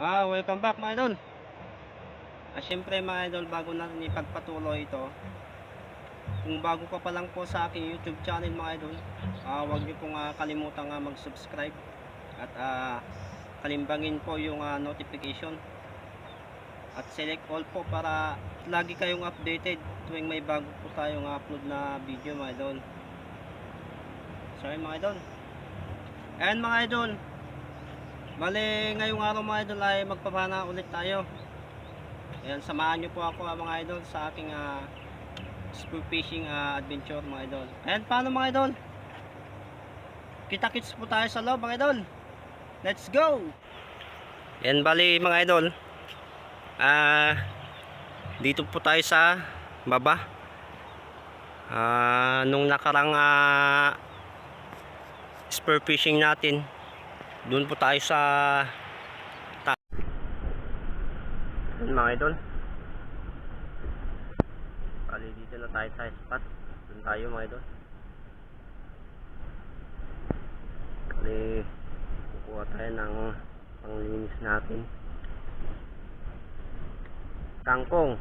Ah, welcome back mga idol. Ah, syempre mga idol, bago natin ipagpatuloy ito, kung bago ka pa lang po sa aking YouTube channel mga idol, ah, huwag niyo pong ah, kalimutang ah, mag-subscribe at ah, kalimbangin po yung ah, notification at select all po para lagi kayong updated tuwing may bago po tayong upload na video mga idol. So ayun mga idol. And mga idol, Bale, ngayong araw mga idol ay magpapana ulit tayo. Ayan, samahan nyo po ako ah, mga idol sa aking uh, spear fishing ah, adventure mga idol. Ayan, paano mga idol? Kita-kits po tayo sa loob mga idol. Let's go! Ayan, bali mga idol. Ah, dito po tayo sa baba. Ah, nung nakarang ah, spear fishing natin, doon po tayo sa ta Yun, mga idol. Bali dito na tayo sa spot. Doon tayo mga idol. Bali kukuha tayo ng panglinis natin. Kangkong.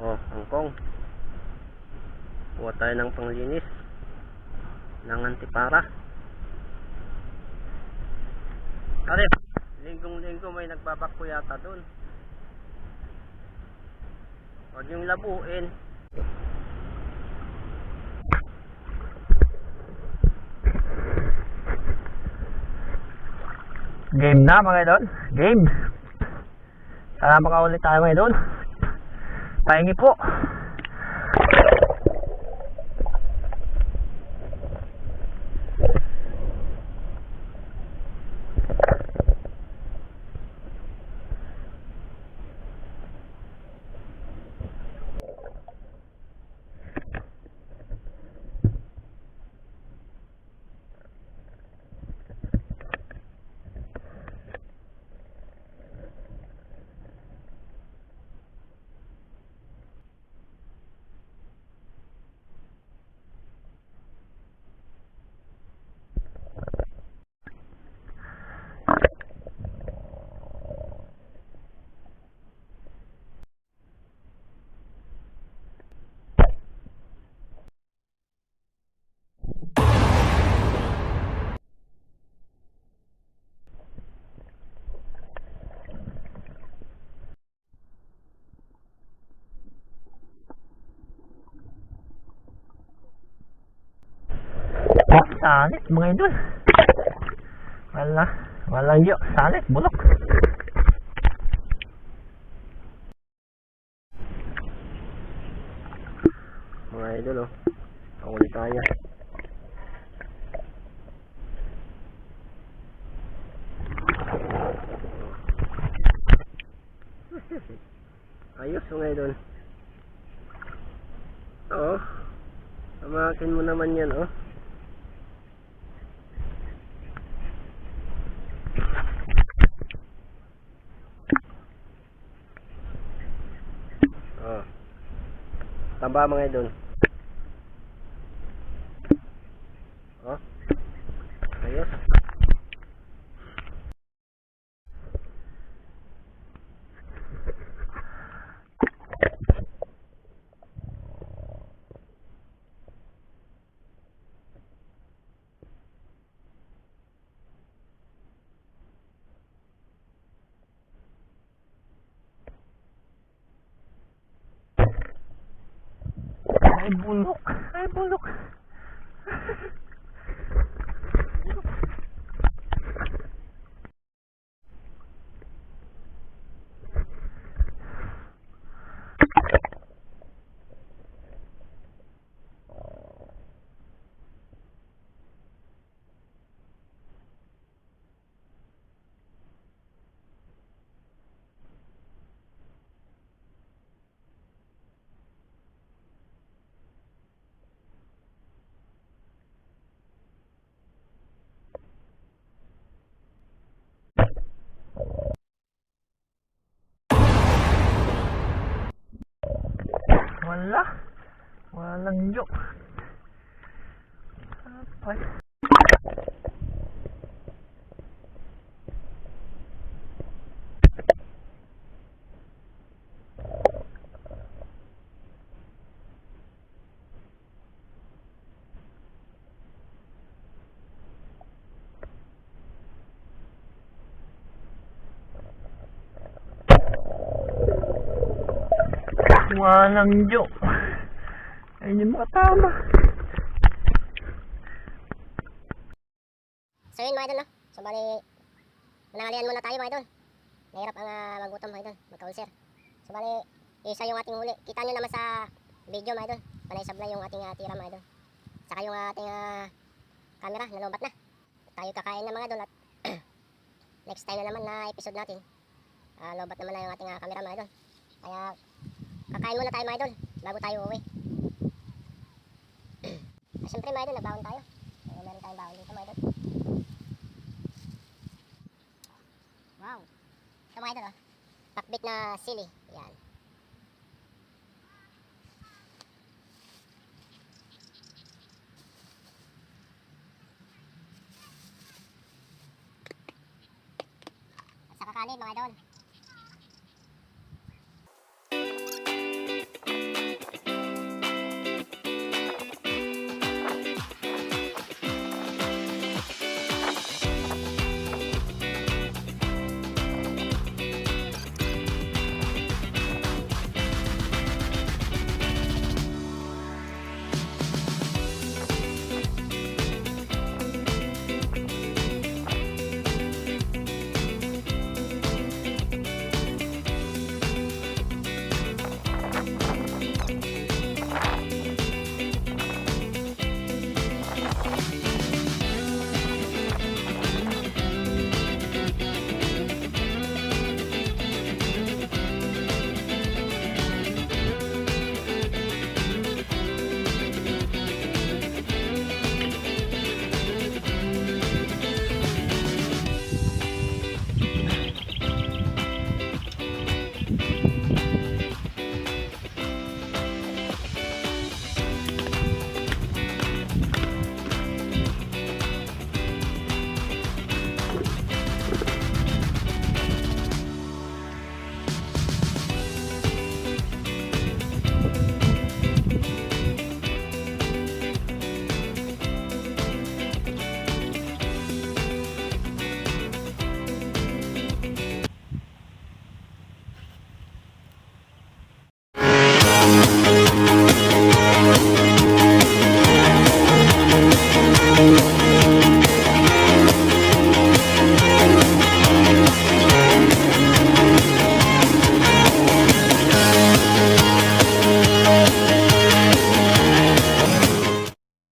Oh, kangkong. Kuha tayo ng panglinis ng antipara. Are, linggong-linggo may nagbabako yata doon. Huwag yung labuin. Game na mga idol. Game. Sana makaulit tayo mga idol. Pahingi po. Oh, salit mga idol. Wala. Walang yo. Salit. Bulok. Mga idol oh. Pakuli tayo. Ayos mga idol. Oo. Tamakin mo naman yan. Oh. Tamba mga idol. Oh. Ayos. Ay, bulok. Ay, bulok. Wala. Walang yo. Ay. Manang Jo. Ayun yung makatama. So yun mga idol no. So bali, manangalian muna tayo mga idol. Nahirap ang uh, magutom mga idol, magka-ulcer. So bali, isa yung ating huli. Kita nyo naman sa video mga idol. Panay yung ating uh, tira mga idol. Saka yung ating uh, camera, nalobat na. Tayo kakain na mga idol at next time na naman na episode natin. Uh, lobat naman na yung ating uh, camera mga idol. Kaya kakain muna tayo mga idol bago tayo uwi. Ah, Siyempre mga idol, nagbaon tayo. So, meron tayong baon dito mga idol. Wow. Ito mga idol, oh. Pakbit na sili. Yan. At saka kanin mga idol.